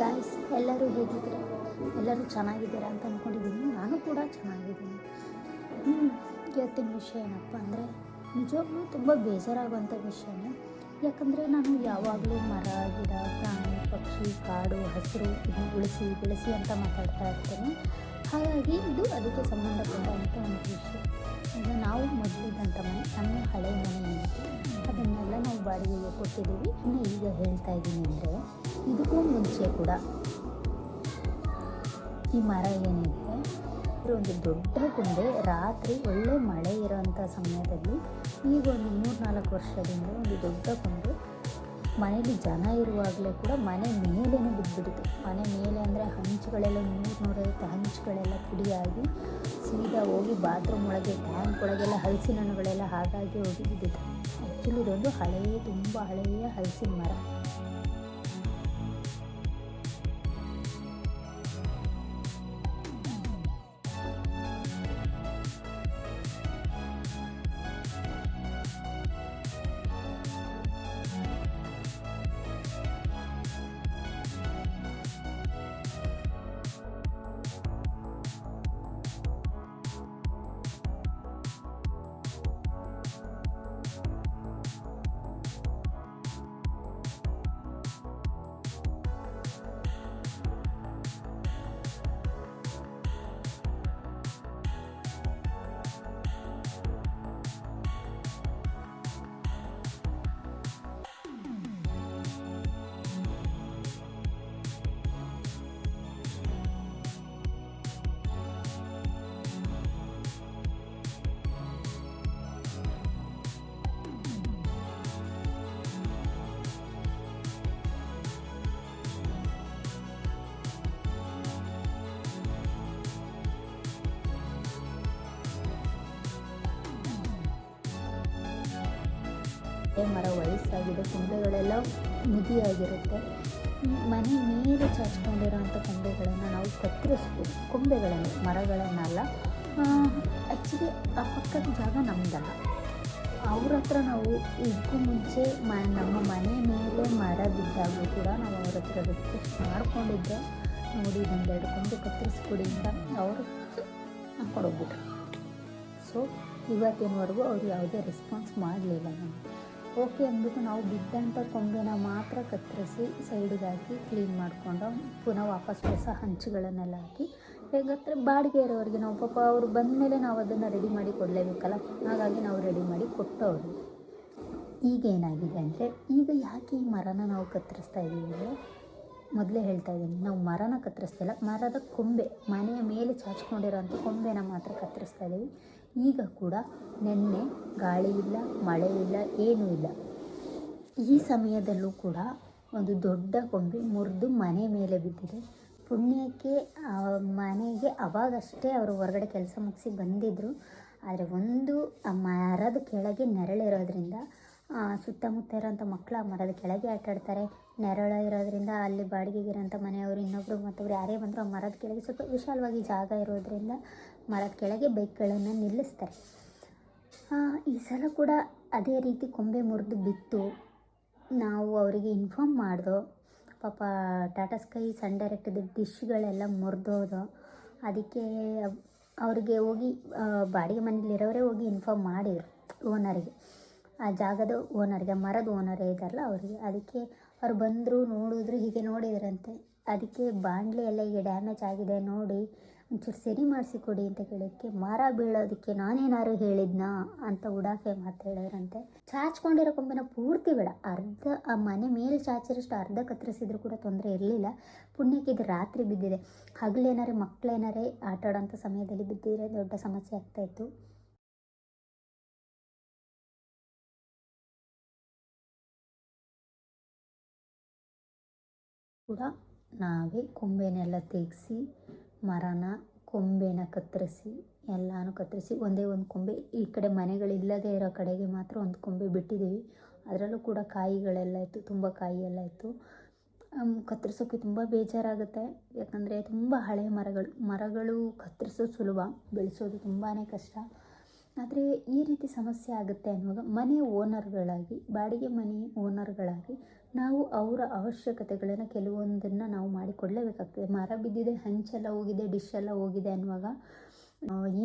Guys ಎಲ್ಲರೂ ಹೇಗಿದ್ದೀರಾ? ಎಲ್ಲರೂ ಚೆನ್ನಾಗಿದ್ದೀರಾ ಅಂತ ಅಂದ್ಕೊಂಡಿದ್ದೀನಿ ನಾನು ಕೂಡ ಚೆನ್ನಾಗಿದ್ದೀನಿ. ಇವತ್ತಿನ ವಿಷಯ ಏನಪ್ಪ ಅಂದರೆ, ನಿಜವಾಗ್ಲೂ ತುಂಬ ಬೇಜಾರಾಗುವಂಥ ವಿಷಯನೇ. ಯಾಕಂದರೆ ನಾನು ಯಾವಾಗಲೂ ಮರ, ಗಿಡ, ಪ್ರಾಣಿ, ಪಕ್ಷಿ, ಕಾಡು, ಹಸಿರು ಇದು ಉಳಿಸಿ, ಬೆಳೆಸಿ ಅಂತ ಮಾತಾಡ್ತಾ ಇರ್ತೇನೆ. ಹಾಗಾಗಿ ಇದು ಅದಕ್ಕೆ ಸಂಬಂಧಪಟ್ಟಂಥ ಒಂದು ವಿಷಯ. ಈಗ ನಾವು ಮೊದಲಿದ್ದಂಥ ಮನೆ, ನಮ್ಮ ಹಳೆ ಮನೆ ಅದನ್ನೆಲ್ಲ ನಾವು ಬಾಡಿಗೆಗೆ ಕೊಟ್ಟಿದ್ದೀವಿ. ಇನ್ನು ಈಗ ಹೇಳ್ತಾ ಇದ್ದೀನಿ ಅಂದರೆ ಇದಕ್ಕೂ ಮುಂಚೆ ಕೂಡ ಈ ಮರ ಏನಿದೆ ಒಂದು ದೊಡ್ಡ ಕೊಂಡೆ. ರಾತ್ರಿ ಒಳ್ಳೆ ಮಳೆ ಇರೋಂಥ ಸಮಯದಲ್ಲಿ ಈಗ ಒಂದು ಮೂರು ನಾಲ್ಕು ವರ್ಷದಿಂದ ಒಂದು ದೊಡ್ಡ ಕೊಂಡೆ. ಮನೇಲಿ ಜನ ಇರುವಾಗಲೇ ಕೂಡ ಮನೆ ಮೇಲೇನೆ ಬಿದ್ದುಬಿಡ್ತು. ಮನೆ ಮೇಲೆ ಅಂದರೆ ಹಂಚುಗಳೆಲ್ಲ ನೂರು ನೂರೈವತ್ತು ಹಂಚುಗಳೆಲ್ಲ ಪುಡಿಯಾಗಿ ಸೀದಾ ಹೋಗಿ ಬಾತ್ರೂಮ್ ಒಳಗೆ ಟ್ಯಾಂಕ್ ಒಳಗೆಲ್ಲ ಹಲಸಿನ ಹಣ್ಣುಗಳೆಲ್ಲ ಹಾಗಾಗಿ ಹೋಗಿ ಬಿದ್ದಿತ್ತು ಆ್ಯಕ್ಚುಲಿ ಇದೊಂದು ಹಳೆಯ ತುಂಬ ಹಳೆಯ ಹಲಸಿನ ಮರ. ಮರ ವಯಸ್ಸಾಗಿದೆ, ಕೊಂಬೆಗಳೆಲ್ಲ ಮುದಿಯಾಗಿರುತ್ತೆ. ಮನೆ ಮೇಲೆ ಚಾಚ್ಕೊಂಡಿರೋಂಥ ಕೊಂಬೆಗಳನ್ನು ನಾವು ಕತ್ತರಿಸ್ಬೋದು. ಕೊಂಬೆಗಳನ್ನು, ಮರಗಳನ್ನಲ್ಲ. ಆ್ಯಕ್ಚುಲಿ ಆ ಪಕ್ಕದ ಜಾಗ ನಮ್ಮದಲ್ಲ ಅವ್ರ ಹತ್ರ ನಾವು ಇದಕ್ಕೂ ಮುಂಚೆ ಮ, ನಮ್ಮ ಮನೆ ಮೇಲೆ ಮರ ಬಿದ್ದಾಗೂ ಕೂಡ ನಾವು ಅವ್ರ ಹತ್ರ ರಿಕ್ವೆಸ್ಟ್ ಮಾಡಿಕೊಂಡಿದ್ದೆ ನೋಡಿ ಒಂದೆರಡು ಕೊಂಬೆ ಕತ್ತರಿಸ್ಕೊಡಿ ಅಂತ ಅವರು ಹಾಕ್ಕೊಂಡೋಗ್ಬಿಟ್ರು ಸೊ ಇವತ್ತಿನವರೆಗೂ ಅವ್ರು ಯಾವುದೇ ರೆಸ್ಪಾನ್ಸ್ ಮಾಡಲಿಲ್ಲ ನಮಗೆ. ಓಕೆ ಅಂದ್ಬಿಟ್ಟು ನಾವು ಬಿದ್ದಂಥ ಕೊಂಬೆನ ಮಾತ್ರ ಕತ್ತರಿಸಿ ಸೈಡಿಗೆ ಹಾಕಿ ಕ್ಲೀನ್ ಮಾಡಿಕೊಂಡು ಪುನಃ ವಾಪಸ್ ಹೊಸ ಹಂಚುಗಳನ್ನೆಲ್ಲ ಹಾಕಿ ಹೇಗಾದರೆ ಬಾಡಿಗೆ ಇರೋರಿಗೆ ನಾವು ಪಾಪ ಅವ್ರು ಬಂದಮೇಲೆ ನಾವು ಅದನ್ನು ರೆಡಿ ಮಾಡಿ ಕೊಡಲೇಬೇಕಲ್ಲ? ಹಾಗಾಗಿ ನಾವು ರೆಡಿ ಮಾಡಿ ಕೊಟ್ಟವ್ರು. ಈಗ ಏನಾಗಿದೆ ಅಂದರೆ ಈಗ ಯಾಕೆ ಈ ಮರನ ನಾವು ಕತ್ತರಿಸ್ತಾ ಇದ್ದೀವಿ ಅಂದರೆ ಮೊದಲೇ ಹೇಳ್ತಾ ಇದ್ದೀನಿ, ನಾವು ಮರನ ಕತ್ತರಿಸ್ತಿಲ್ಲ ಮರದ ಕೊಂಬೆ, ಮನೆಯ ಮೇಲೆ ಚಾಚ್ಕೊಂಡಿರೋಂಥ ಕೊಂಬೆನ ಮಾತ್ರ ಕತ್ತರಿಸ್ತಾ ಇದ್ದೀವಿ ಈಗ ಕೂಡ ನೆನ್ನೆ ಗಾಳಿ ಇಲ್ಲ, ಮಳೆ ಇಲ್ಲ, ಏನೂ ಇಲ್ಲ. ಈ ಸಮಯದಲ್ಲೂ ಕೂಡ ಒಂದು ದೊಡ್ಡ ಕೊಂಬೆ ಮುರಿದು ಮನೆ ಮೇಲೆ ಬಿದ್ದಿದೆ. ಪುಣ್ಯಕ್ಕೆ ಮನೆಗೆ ಅವಾಗಷ್ಟೇ ಅವರು ಹೊರಗಡೆ ಕೆಲಸ ಮುಗಿಸಿ ಬಂದಿದ್ದರು ಆದರೆ ಒಂದು ಮರದ ಕೆಳಗೆ ನೆರಳಿರೋದ್ರಿಂದ ಸುತ್ತಮುತ್ತ ಇರೋಂಥ ಮಕ್ಕಳು ಆ ಮರದ ಕೆಳಗೆ ಆಟಾಡ್ತಾರೆ ನೆರಳು ಇರೋದ್ರಿಂದ ಅಲ್ಲಿ ಬಾಡಿಗೆಗೆ ಇರೋಂಥ ಮನೆಯವರು ಇನ್ನೊಬ್ಬರು ಮತ್ತೊಬ್ರು ಯಾರೇ ಬಂದರೂ ಆ ಮರದ ಕೆಳಗೆ ಸ್ವಲ್ಪ ವಿಶಾಲವಾಗಿ ಜಾಗ ಇರೋದ್ರಿಂದ ಮರದ ಕೆಳಗೆ ಬೈಕ್ಗಳನ್ನು ನಿಲ್ಲಿಸ್ತಾರೆ ಈ ಸಲ ಕೂಡ ಅದೇ ರೀತಿ ಕೊಂಬೆ ಮುರಿದು ಬಿತ್ತು. ನಾವು ಅವರಿಗೆ ಇನ್ಫಾರ್ಮ್ ಮಾಡ್ದೋ, ಪಾಪ ಟಾಟಾ ಸ್ಕೈ ಸನ್ ಡೈರೆಕ್ಟದ ಡಿಶ್ಗಳೆಲ್ಲ ಮುರಿದೋದು, ಅದಕ್ಕೆ ಅವರಿಗೆ ಹೋಗಿ ಬಾಡಿಗೆ ಮನೇಲಿರೋರೇ ಹೋಗಿ ಇನ್ಫಾರ್ಮ್ ಮಾಡಿದರು ಓನರಿಗೆ ಆ ಜಾಗದ ಓನರ್ಗೆ ಮರದ ಓನರೇ ಇದ್ದಾರಲ್ಲ ಅವರಿಗೆ. ಅದಕ್ಕೆ ಅವ್ರು ಬಂದರು, ನೋಡಿದ್ರು, ಹೀಗೆ ನೋಡಿದ್ರಂತೆ. ಅದಕ್ಕೆ ಬಾಣಲೆ ಎಲ್ಲ ಹೀಗೆ ಡ್ಯಾಮೇಜ್ ಆಗಿದೆ ನೋಡಿ ಒಂಚೂರು ಸರಿ ಮಾಡಿಸಿಕೊಡಿ ಅಂತ ಕೇಳೋದಕ್ಕೆ ಮಾರ ಬೀಳೋದಕ್ಕೆ ನಾನೇನಾರು ಹೇಳಿದ್ನಾ ಅಂತ ಉಡಾಫೆ ಮಾತು ಹೇಳಿದ್ರಂತೆ ಚಾಚ್ಕೊಂಡಿರೋ ಕೊಂಬೆನ ಪೂರ್ತಿ ಬೇಡ. ಅರ್ಧ, ಆ ಮನೆ ಮೇಲೆ ಚಾಚಿರೋಷ್ಟು ಅರ್ಧ ಕತ್ತರಿಸಿದ್ರು ಕೂಡ ತೊಂದರೆ ಇರಲಿಲ್ಲ. ಪುಣ್ಯಕ್ಕೆ ಇದು ರಾತ್ರಿ ಬಿದ್ದಿದೆ. ಹಗಲೇನಾರೆ ಮಕ್ಕಳೇನಾರೆ ಆಟ ಆಡೋಂಥ ಸಮಯದಲ್ಲಿ ಬಿದ್ದಿದ್ರೆ ದೊಡ್ಡ ಸಮಸ್ಯೆ ಆಗ್ತಾಯಿತ್ತು ಕೂಡ ನಾವೇ ಕೊಂಬೆನೆಲ್ಲ ತೆಗೆಸಿ ಮರನ ಕೊಂಬೆನ ಕತ್ತರಿಸಿ, ಎಲ್ಲನೂ ಕತ್ತರಿಸಿ, ಒಂದೇ ಒಂದು ಕೊಂಬೆ. ಈ ಕಡೆ ಮನೆಗಳಿಲ್ಲದೆ ಇರೋ ಕಡೆಗೆ ಮಾತ್ರ ಒಂದು ಕೊಂಬೆ ಬಿಟ್ಟಿದ್ದೀವಿ. ಅದರಲ್ಲೂ ಕೂಡ ಕಾಯಿಗಳೆಲ್ಲ ಇತ್ತು, ತುಂಬ ಕಾಯಿ ಎಲ್ಲ ಇತ್ತು ಕತ್ತರಿಸೋಕ್ಕೆ ತುಂಬ ಬೇಜಾರಾಗುತ್ತೆ. ಯಾಕಂದರೆ ತುಂಬ ಹಳೆಯ ಮರಗಳು. ಮರಗಳು ಕತ್ತರಿಸೋದು ಸುಲಭ, ಬೆಳೆಸೋದು ತುಂಬಾ ಕಷ್ಟ. ಆದರೆ ಈ ರೀತಿ ಸಮಸ್ಯೆ ಆಗುತ್ತೆ ಅನ್ನುವಾಗ ಮನೆ ಓನರ್ಗಳಾಗಿ, ಬಾಡಿಗೆ ಮನೆ ಓನರ್ಗಳಾಗಿ ನಾವು ಅವರ ಅವಶ್ಯಕತೆಗಳನ್ನು ಕೆಲವೊಂದನ್ನು ನಾವು ಮಾಡಿಕೊಡಲೇಬೇಕಾಗ್ತದೆ ಮರ ಬಿದ್ದಿದೆ, ಹಂಚೆಲ್ಲ ಹೋಗಿದೆ ಡಿಶ್ ಹೋಗಿದೆ ಅನ್ನುವಾಗ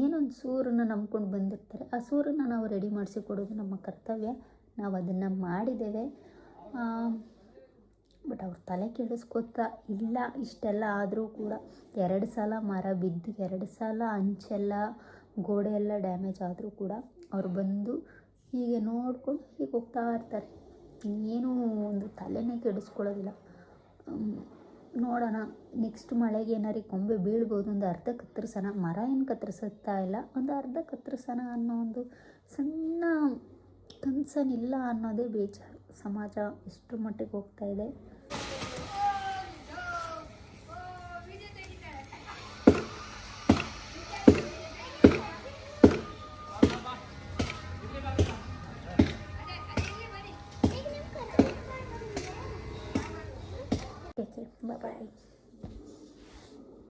ಏನೊಂದು ಸೂರನ್ನು ನಂಬ್ಕೊಂಡು ಬಂದಿರ್ತಾರೆ. ಆ ಸೂರನ್ನು ನಾವು ರೆಡಿ ಮಾಡಿಸಿ ಕೊಡೋದು ನಮ್ಮ ಕರ್ತವ್ಯ. ನಾವು ಅದನ್ನು ಮಾಡಿದ್ದೇವೆ. ಬಟ್ ಅವ್ರು ತಲೆ ಕೆಡಿಸ್ಕೊತಾ ಇಲ್ಲ ಇಷ್ಟೆಲ್ಲ ಆದರೂ ಕೂಡ, ಎರಡು ಸಲ ಮರ ಬಿದ್ದು, ಎರಡು ಸಲ ಅಂಚೆಲ್ಲ ಗೋಡೆ ಎಲ್ಲ ಡ್ಯಾಮೇಜ್ ಆದರೂ ಕೂಡ ಅವ್ರು ಬಂದು ಹೀಗೆ ನೋಡ್ಕೊಂಡು ಹೀಗೆ ಹೋಗ್ತಾ ಇರ್ತಾರೆ. ಏನೂ ಒಂದು ತಲೆನೇ ಕೆಡಿಸ್ಕೊಳ್ಳೋದಿಲ್ಲ. ನೋಡೋಣ ನೆಕ್ಸ್ಟ್ ಮಳೆಗೆ ಏನಾರು ಕೊಂಬೆ ಬೀಳ್ಬೋದು ಒಂದು ಅರ್ಧ ಕತ್ತರಿಸೋಣ ಮರ ಏನು ಕತ್ತರಿಸುತ್ತಾ ಇಲ್ಲ, ಒಂದು ಅರ್ಧ ಕತ್ತರಿಸೋಣ ಅನ್ನೋ ಒಂದು ಸಣ್ಣ ಕನ್ಸನಿಲ್ಲ ಅನ್ನೋದೇ ಬೇಜಾರು. ಸಮಾಜ ಎಷ್ಟು ಮಟ್ಟಿಗೆ ಹೋಗ್ತಾ ಇದೆ.